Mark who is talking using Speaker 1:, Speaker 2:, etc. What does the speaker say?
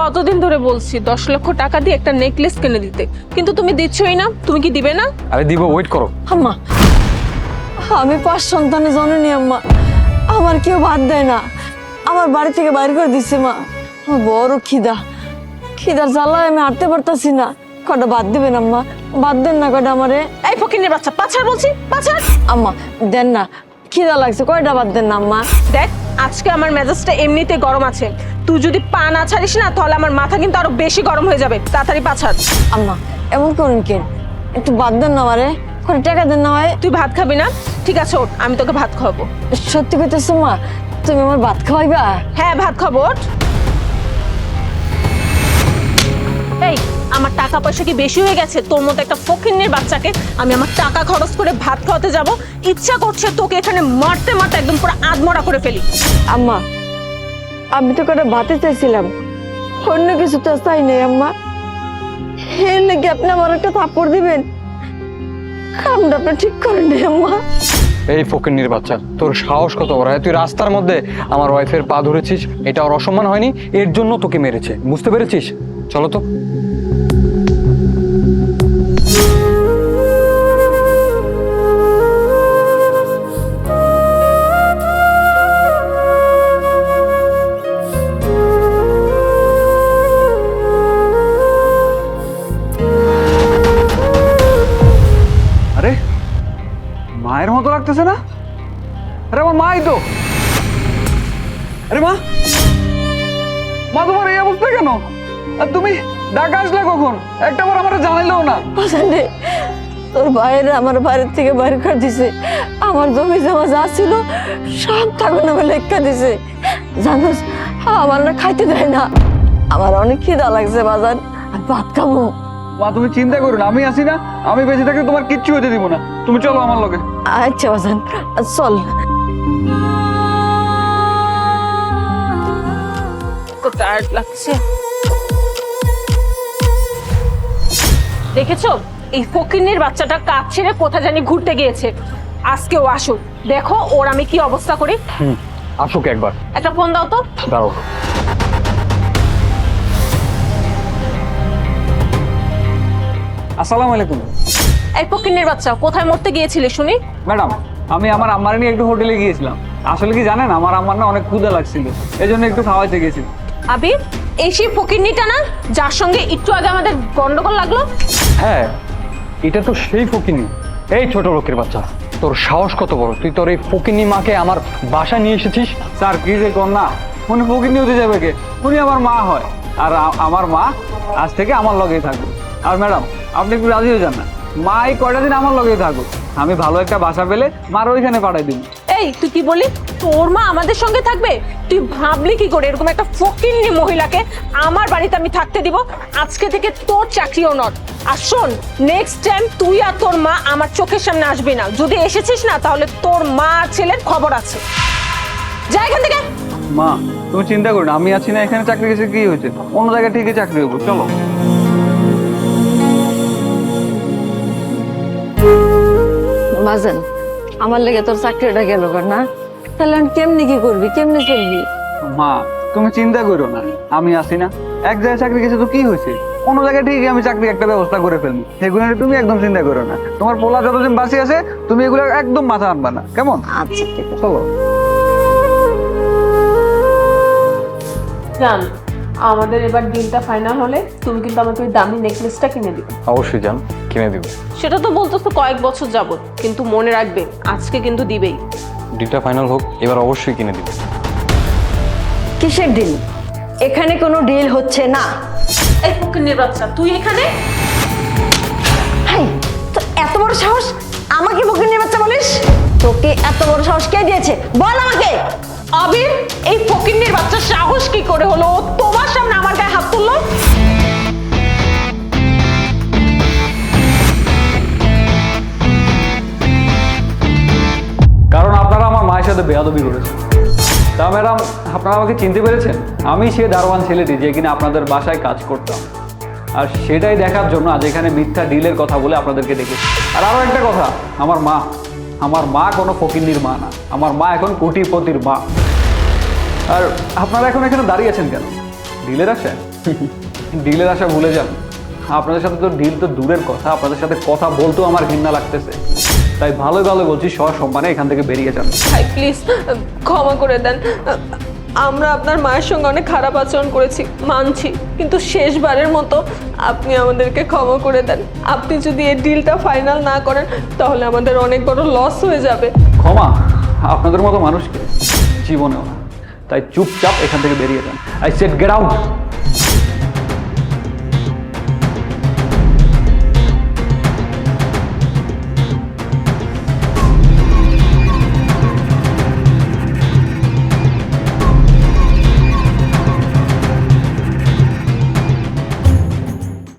Speaker 1: কতদিন ধরে বলছি দশ লক্ষ টাকা দিয়ে একটা নেকলেস কিনে দিতে। কিন্তু তুমি দিচ্ছই না তুমি কি দিবে না?
Speaker 2: আরে দিব ওয়েট করো।
Speaker 3: আম্মা আমি পাঁচ সন্তানের জননী আম্মা। আমার কেউ বাদ দেয় না। আমার বাড়ি থেকে বাইর করে দিচ্ছে মা। আমার বড় খিদা। খিদার জ্বালায় আমি হাঁটতে পারতাছি না। কটা বাদ দিবেন আম্মা? বাদ দেন না কটা আমারে।
Speaker 1: এই ফকিনের বাচ্চা পাছাড় বলছি পাছাড়
Speaker 3: আম্মা দেন না। খিদা লাগছে কয়টা বাদ দেন না আম্মা?
Speaker 1: দেখ আজকে আমার মেজাজটা এমনিতে গরম আছে। তুই যদি পা না ছাড়িস না তাহলে আমার মাথা কিন্তু আরও বেশি গরম হয়ে যাবে। তাড়াতাড়ি পাছাড়
Speaker 3: আম্মা এমন করুন কেন একটু বাদ দেন না আমারে। কটা টাকা দেন না হয়
Speaker 1: তুই ভাত খাবি না? ঠিক আছে ওঠ। আমি তোকে ভাত খাওয়াবো।
Speaker 3: সত্যি কইতেছো মা? তুমি আমার ভাত খাওয়াইবা?
Speaker 1: হ্যাঁ ভাত খাব ওঠ। এই আমার টাকা পয়সা কি বেশি হয়ে গেছে? তোর মতো একটা ফকিন্নের বাচ্চাকে আমি আমার টাকা খরচ করে ভাত খাওয়াতে যাব। ইচ্ছা করছে তোকে এখানে মারতে মারতে একদম পুরো আধমরা করে ফেলি।
Speaker 3: আম্মা আমি তো কটা ভাতে চাইছিলাম। অন্য কিছু তো চাই নাই আম্মা। এর লেগে আপনি আমার একটা থাপ্পড় দিবেন? কামটা আপনি ঠিক করেন নাই আম্মা।
Speaker 2: এই ফকিন্নির বাচ্চা তোর সাহস কত বড়? তুই রাস্তার মধ্যে আমার ওয়াইফের পা ধরেছিস এটা ওর অসম্মান হয়নি এর জন্য তোকে মেরেছে। বুঝতে পেরেছিস? চলো তো। মতো লাগতেছে না? আরে আমার মাই তো। আরে মা! মা তোমার এই অবস্থা কেন? আর তুমি ঢাকা আসলে কখন? একটা বার আমার জানাইলেও না।
Speaker 3: রে, তোর বাইরে আমার বাড়ির থেকে বাইরে করে দিছে। আমার জমি জমা যা ছিল সব টাকা নামে লেখা দিছে। জানোস আমার না খাইতে দেয় না। আমার অনেক খিদা লাগছে বাজার আমি ভাত খাব।
Speaker 2: মা তুমি চিন্তা করো না আমি আছি না আমি বেঁচে থাকলে তোমার কিচ্ছু হতে দিব না। তুমি চলো আমার লগে।
Speaker 3: আচ্ছা বাজান চল
Speaker 1: তো টায়ার্ড লাগছে। দেখেছ? এই ফকিনের বাচ্চাটা কাজ ছেড়ে কোথা জানি ঘুরতে গিয়েছে। আজকে ও আসুক। দেখো ওর আমি কি অবস্থা করি।
Speaker 2: আসুক একবার।
Speaker 1: একটা ফোন দাও তো।
Speaker 2: দাঁড়াও। আসসালামু আলাইকুম।
Speaker 1: এই ফকিনের বাচ্চা কোথায় মরতে গিয়েছিলে শুনি?
Speaker 4: ম্যাডাম আমি আমার আম্মার নিয়ে একটু হোটেলে গিয়েছিলাম। আসলে কি জানেন আমার আম্মার না অনেক ক্ষুধা লাগছিল এই জন্য একটু খাওয়াইতে গেছি।
Speaker 1: আবির এই সেই ফকিরনিটা না যার সঙ্গে একটু আগে আমাদের গন্ডগোল লাগল?
Speaker 2: হ্যাঁ এটা তো সেই ফকিনি এই ছোট লোকের বাচ্চা তোর সাহস কত বড়? তুই তোর এই ফকিনি মাকে আমার বাসায় নিয়ে এসেছিস?
Speaker 4: স্যার কি যে কর না উনি ফকির নিয়ে যাবে কে? উনি আমার মা হয়। আর আমার মা আজ থেকে আমার লগেই থাকবে। আর ম্যাডাম আপনি একটু রাজি হয়ে যান না। মা এই কয়টা দিন আমার লগেই থাকুক। আমি ভালো একটা বাসা পেলে মার ওইখানে পাঠাই দিন
Speaker 1: এই তুই কি বলি তোর মা আমাদের সঙ্গে থাকবে? তুই ভাবলি কি করে এরকম একটা ফকিরনি মহিলাকে আমার বাড়িতে আমি থাকতে দিব? আজকে থেকে তোর চাকরিও নট। আর শোন নেক্সট টাইম তুই আর তোর মা আমার চোখের সামনে আসবি না। যদি এসেছিস না তাহলে তোর মা আর ছেলের খবর আছে। যা এখান থেকে।
Speaker 4: মা তুমি চিন্তা করো না আমি আছি না এখানে চাকরি গেছে কি হয়েছে? অন্য জায়গায় ঠিকই চাকরি হব চলো।
Speaker 3: বাজান আমার লেগে তোর চাকরিটা গেল না। তাহলে আমি কেমনি কি করবি? কেমনি চলবি?
Speaker 4: মা তুমি চিন্তা করো না আমি আছি না। এক জায়গায় চাকরি গেছে তো কি হয়েছে? অন্য জায়গায় ঠিকই আমি চাকরি একটা ব্যবস্থা করে ফেলব। সেগুলো তুমি একদম চিন্তা করো না। তোমার পোলা যতদিন বাঁচি আছে তুমি এগুলো একদম মাথা আনবা না। কেমন?
Speaker 3: আচ্ছা ঠিক আছে।
Speaker 4: চলো।
Speaker 1: জান আমাদের এবার দিনটা ফাইনাল হলে তুমি কিন্তু আমাকে ওই দামি নেকলেসটা কিনে দিবে।
Speaker 2: অবশ্যই যান কিনে দিব।
Speaker 1: সেটা তো বলতেছো কয়েক বছর যাবত কিন্তু মনে রাখবে আজকে কিন্তু দিবেই।
Speaker 2: ডিলটা ফাইনাল হোক এবার অবশ্যই কিনে দিব।
Speaker 3: কিসের ডিল এখানে কোনো ডিল হচ্ছে না।
Speaker 1: এই ফকিরনির বাচ্চা তুই এখানে?
Speaker 3: হাই তো এত বড় সাহস? আমাকে বুকে নিয়ে বাচ্চা বলিস? তোকে এত বড় সাহস কে দিয়েছে? বল আমাকে!
Speaker 1: আবির এই ফকিন্নির বাচ্চা সাহস কি করে হলো? ও তোমার সামনে আমার গায়ে হাত তুললো।
Speaker 4: কারণ আপনারা আমার মায়ের সাথে বেয়াদবি করেছেন। তা ম্যাডাম, আপনারা আমাকে চিনতে পেরেছেন? আমি সে দারোয়ান ছেলেটি যে কিনা আপনাদের বাসায় কাজ করতাম। আর সেটাই দেখার জন্য আজ এখানে মিথ্যা ডিলের কথা বলে আপনাদেরকে ডেকেছি। আর আরও একটা কথা, আমার মা আমার মা কোনো ফকিন্নির মা না। আমার মা এখন কোটিপতির মা। আর আপনারা এখন এখানে দাঁড়িয়ে আছেন কেন? ডিলের আসেন ডিলের আশা ভুলে যান। আপনাদের সাথে তো ডিল তো দূরের কথা আপনাদের সাথে কথা বলতেও আমার ঘৃণা লাগতেছে। তাই ভালো ভালো বলছি সসম্মানে এখান থেকে বেরিয়ে যান।
Speaker 1: ভাই প্লিজ ক্ষমা করে দেন। আমরা আপনার মায়ের সঙ্গে অনেক খারাপ আচরণ করেছি মানছি কিন্তু শেষবারের মতো আপনি আমাদেরকে ক্ষমা করে দেন। আপনি যদি এই ডিলটা ফাইনাল না করেন তাহলে আমাদের অনেক বড় লস হয়ে যাবে।
Speaker 4: ক্ষমা আপনাদের মতো মানুষকে জীবনেও না। তাই চুপচাপ এখান থেকে বেরিয়ে যান। I set get out